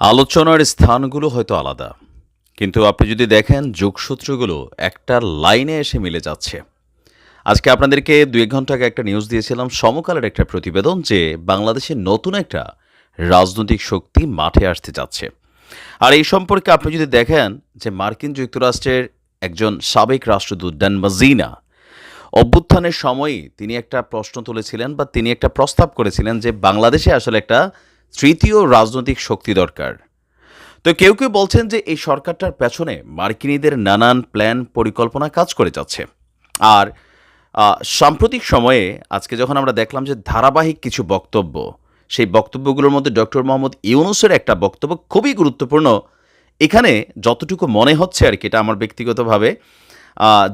আলোচনার স্থানগুলো হয়তো আলাদা। কিন্তু আপনি যদি দেখেন, যোগসূত্রগুলো একটা লাইনে এসে মিলে যাচ্ছে। আজকে আপনাদেরকে দুই ঘণ্টা আগে একটা নিউজ দিয়েছিলাম, সমকালের একটা প্রতিবেদন যে বাংলাদেশে নতুন একটা রাজনৈতিক শক্তি মাঠে আসতে যাচ্ছে। আর এই সম্পর্কে আপনি যদি দেখেন যে মার্কিন যুক্তরাষ্ট্রের একজন সাবেক রাষ্ট্রদূত ড্যান মাজিনা, অভ্যুত্থানের সময়ই তিনি একটা প্রশ্ন তুলেছিলেন বা তিনি একটা প্রস্তাব করেছিলেন যে বাংলাদেশে আসলে একটা তৃতীয় রাজনৈতিক শক্তি দরকার। তো কেউ কেউ বলছেন যে এই সরকারটার পেছনে মার্কিনীদের নানান প্ল্যান, পরিকল্পনা কাজ করে যাচ্ছে। আর সাম্প্রতিক সময়ে আজকে যখন আমরা দেখলাম যে ধারাবাহিক কিছু বক্তব্য, সেই বক্তব্যগুলোর মধ্যে ডক্টর মোহাম্মদ ইউনুসের একটা বক্তব্য খুবই গুরুত্বপূর্ণ। এখানে যতটুকু মনে হচ্ছে আর কি, এটা আমার ব্যক্তিগতভাবে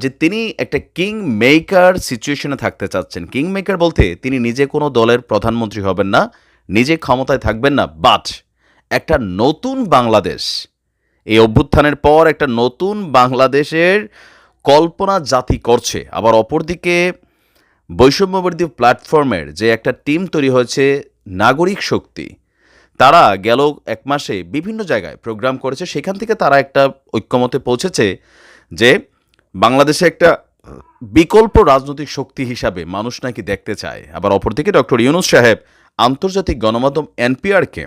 যে তিনি একটা কিং মেকার সিচুয়েশনে থাকতে চাচ্ছেন। কিং মেকার বলতে তিনি নিজে কোনো দলের প্রধানমন্ত্রী হবেন না নিজে ক্ষমতায় থাকবেন না বাট একটা নতুন বাংলাদেশ। এই অভ্যুত্থানের পর একটা নতুন বাংলাদেশের কল্পনা জাতি করছে। আবার অপরদিকে বৈষম্যবর্তী প্ল্যাটফর্মের যে একটা টিম তৈরি হয়েছে, নাগরিক শক্তি, তারা গেল এক মাসে বিভিন্ন জায়গায় প্রোগ্রাম করেছে। সেখান থেকে তারা একটা ঐক্যমতে পৌঁছেছে যে বাংলাদেশে একটা বিকল্প রাজনৈতিক শক্তি হিসাবে মানুষ নাকি দেখতে চায়। আবার অপরদিকে ডক্টর ইউনুস সাহেব আন্তর্জাতিক গণমাধ্যম এনপিআরকে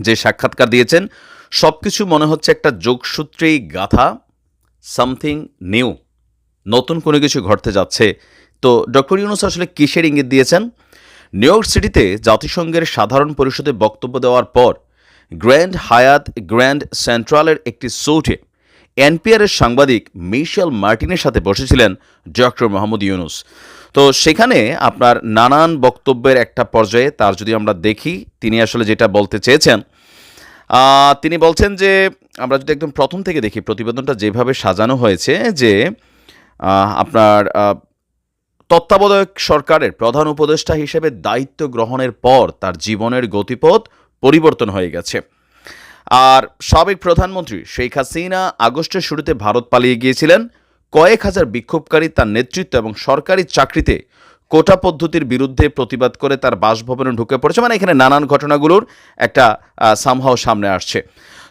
যে সাক্ষাৎকার দিয়েছেন সব কিছু মনে হচ্ছে একটা যোগসূত্রেই গাথা, সামথিং নিউ, নতুন কোনো কিছু ঘটতে যাচ্ছে। তো ডক্টর ইউনুস আসলে কিসের ইঙ্গিত দিয়েছেন? নিউ ইয়র্ক সিটিতে জাতিসংঘের সাধারণ পরিষদে বক্তব্য দেওয়ার পর, গ্র্যান্ড হায়াত গ্র্যান্ড সেন্ট্রালের একটি সৌটে এনপিআরের সাংবাদিক মিশেল মার্টিনের সাথে বসেছিলেন ডক্টর মোহাম্মদ ইউনুস। তো সেখানে আপনার নানান বক্তব্যের একটা পর্যায়ে তার যদি আমরা দেখি, তিনি আসলে যেটা বলতে চেয়েছেন তিনি বলছেন যে, আমরা যদি একদম প্রথম থেকে দেখি, প্রতিবেদনটা যেভাবে সাজানো হয়েছে যে আপনার তত্ত্বাবধায়ক সরকারের প্রধান উপদেষ্টা হিসেবে দায়িত্ব গ্রহণের পর তার জীবনের গতিপথ পরিবর্তন হয়ে গেছে। আর সাবেক প্রধানমন্ত্রী শেখ হাসিনা আগস্টের শুরুতে ভারত পালিয়ে গিয়েছিলেন। কয়েক হাজার বিক্ষোভকারী তার নেতৃত্ব এবং সরকারি চাকরিতে কোটা পদ্ধতির বিরুদ্ধে প্রতিবাদ করে তার বাসভবনে ঢুকে পড়েছে। মানে এখানে নানান ঘটনাগুলোর একটা সামহাও সামনে আসছে।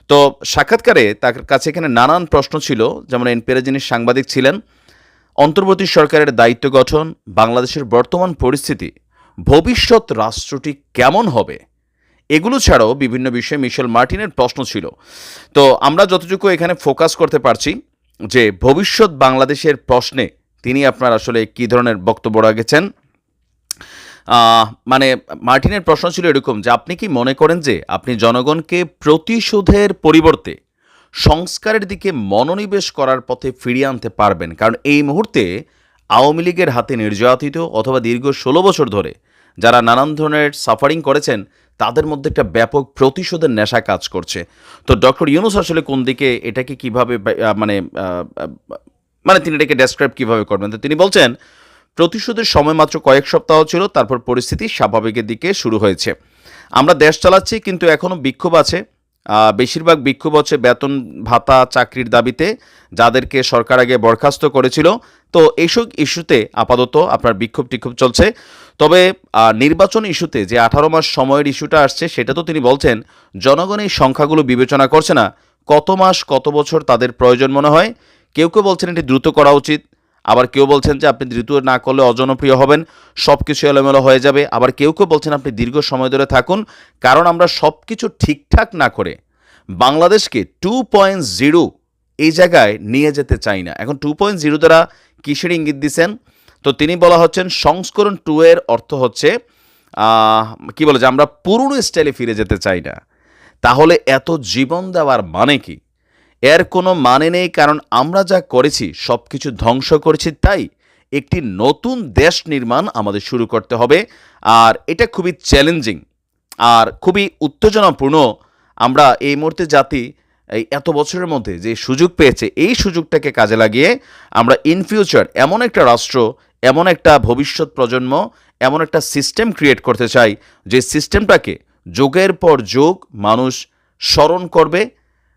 তো সাক্ষাৎকারে তার কাছে এখানে নানান প্রশ্ন ছিল। যেমন এনপিআর যিনি সাংবাদিক ছিলেন, অন্তর্বর্তী সরকারের দায়িত্ব গঠন, বাংলাদেশের বর্তমান পরিস্থিতি, ভবিষ্যৎ রাষ্ট্রটি কেমন হবে, এগুলো ছাড়াও বিভিন্ন বিষয়ে মিশেল মার্টিনের প্রশ্ন ছিল। তো আমরা যতটুকু এখানে ফোকাস করতে পারছি যে ভবিষ্যৎ বাংলাদেশের প্রশ্নে তিনি আপনার আসলে কী ধরনের বক্তব্য রাখেছেন? মানে মার্টিনের প্রশ্ন ছিল এরকম যে আপনি কি মনে করেন যে আপনি জনগণকে প্রতিশোধের পরিবর্তে সংস্কারের দিকে মনোনিবেশ করার পথে ফিরিয়ে আনতে পারবেন? কারণ এই মুহূর্তে আওয়ামী লীগের হাতে নির্যাতিত অথবা দীর্ঘ ষোলো বছর ধরে যারা নানান ধরনের সাফারিং করেছেন তাদের মধ্যে একটা ব্যাপক প্রতিশোধের নেশা কাজ করছে। তো ডক্টর ইউনুস আসলে কোন দিকে, এটাকে কীভাবে মানে মানে তিনি এটাকে ডেসক্রাইব কীভাবে করবেন? তো তিনি বলছেন, প্রতিশোধের সময় মাত্র কয়েক সপ্তাহ ছিল, তারপর পরিস্থিতি স্বাভাবিকের দিকে শুরু হয়েছে। আমরা দেশ চালাচ্ছি, কিন্তু এখনও বিক্ষোভ আছে। বেশিরভাগ বিক্ষোভ হচ্ছে বেতন ভাতা চাকরির দাবিতে, যাদেরকে সরকার আগে বরখাস্ত করেছিল। তো এইসব ইস্যুতে আপাতত আপনার বিক্ষোভ টিক্ষোভ চলছে। তবে নির্বাচন ইস্যুতে যে আঠারো মাস সময়ের ইস্যুটা আসছে, সেটা তো তিনি বলছেন, জনগণ এই সংখ্যাগুলো বিবেচনা করছে না। কত মাস, কত বছর তাদের প্রয়োজন মনে হয়? কেউ কেউ বলছেন এটি দ্রুত করা উচিত। আবার কেউ বলছেন যে আপনি দ্রুত না করলে অজনপ্রিয় হবেন সব কিছু এলোমেলো হয়ে যাবে। আবার কেউ কেউ বলছেন আপনি দীর্ঘ সময় ধরে থাকুন, কারণ আমরা সব কিছু ঠিকঠাক না করে বাংলাদেশকে টু পয়েন্ট জিরো এই জায়গায় নিয়ে যেতে চাই না। এখন টু পয়েন্ট জিরো দ্বারা কিসের ইঙ্গিত দিচ্ছেন তো তিনি বলা হচ্ছেন, সংস্করণ টু এর অর্থ হচ্ছে কি বলে যে আমরা পুরনো স্টাইলে ফিরে যেতে চাই না। তাহলে এত জীবন দেওয়ার মানে কি? এর কোনো মানে নেই, কারণ আমরা যা করেছি সব কিছু ধ্বংস করেছি, তাই একটি নতুন দেশ নির্মাণ আমাদের শুরু করতে হবে। আর এটা খুবই চ্যালেঞ্জিং আর খুবই উত্তেজনাপূর্ণ আমরা এই মুহূর্তে জাতি, এই এত বছরের মধ্যে যে সুযোগ পেয়েছে, এই সুযোগটাকে কাজে লাগিয়ে আমরা ইন ফিউচার এমন একটা রাষ্ট্র, এমন একটা ভবিষ্যৎ প্রজন্ম, এমন একটা সিস্টেম ক্রিয়েট করতে চাই, যে সিস্টেমটাকে যুগের পর যুগ মানুষ স্মরণ করবে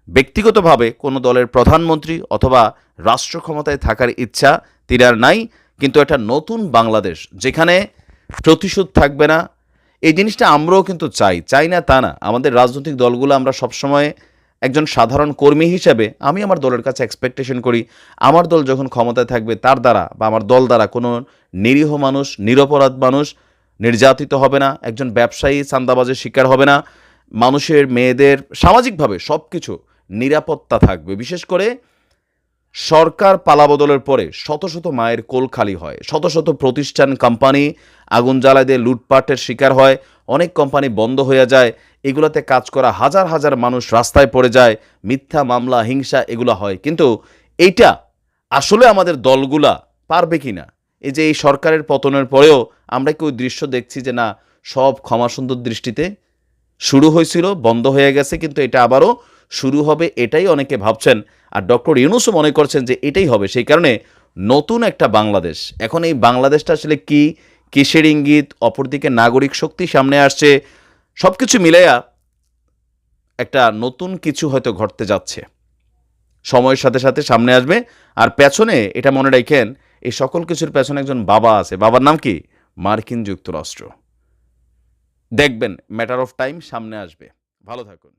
ব্যক্তিগতভাবে কোনো দলের প্রধানমন্ত্রী অথবা রাষ্ট্র ক্ষমতায় থাকার ইচ্ছা তিনার নাই, কিন্তু একটা নতুন বাংলাদেশ যেখানে প্রতিশোধ থাকবে না। এই জিনিসটা আমরাও কিন্তু চাই চাই না তা না। আমাদের রাজনৈতিক দলগুলো আমরা সবসময় একজন সাধারণ কর্মী হিসেবে আমি আমার দলের কাছে এক্সপেকটেশন করি, আমার দল যখন ক্ষমতায় থাকবে তার দ্বারা বা আমার দল দ্বারা কোনো নিরীহ মানুষ, নিরপরাধ মানুষ নির্যাতিত হবে না, একজন ব্যবসায়ী চান্দাবাজের শিকার হবে না, মানুষের, মেয়েদের সামাজিকভাবে সব কিছু নিরাপত্তা থাকবে। বিশেষ করে সরকার পালাবদলের পরে শত শত মায়ের কোল খালি হয়। শত শত প্রতিষ্ঠান, কোম্পানি আগুন জ্বালায় দিয়ে লুটপাটের শিকার হয়। অনেক কোম্পানি বন্ধ হয়ে যায়। এগুলোতে কাজ করা হাজার হাজার মানুষ রাস্তায় পড়ে যায়। মিথ্যা মামলা, হিংসা, এগুলো হয়। কিন্তু এইটা আসলে আমাদের দলগুলা পারবে কি না এই যে এই সরকারের পতনের পরেও আমরা কি ওই দৃশ্য দেখছি যে না, সব ক্ষমা সুন্দর দৃষ্টিতে শুরু হয়েছিল, বন্ধ হয়ে গেছে, কিন্তু এটা আবারও শুরু হবে এটাই অনেকে ভাবছেন। আর ডক্টর ইউনুসও মনে করছেন যে এটাই হবে। সেই কারণে নতুন একটা বাংলাদেশ। এখন এই বাংলাদেশটা আসলে কি? কিসের ইঙ্গিত? অপরদিকে নাগরিক শক্তি সামনে আসছে। সব কিছু মিলাইয়া একটা নতুন কিছু হয়তো ঘটতে যাচ্ছে। সময়ের সাথে সাথে সামনে আসবে। আর পেছনে, এটা মনে রাখেন, এই সকল কিছুর পেছনে একজন বাবা আছে। বাবার নাম কি? মার্কিন যুক্তরাষ্ট্র। দেখবেন ম্যাটার অফ টাইম সামনে আসবে। ভালো থাকুন।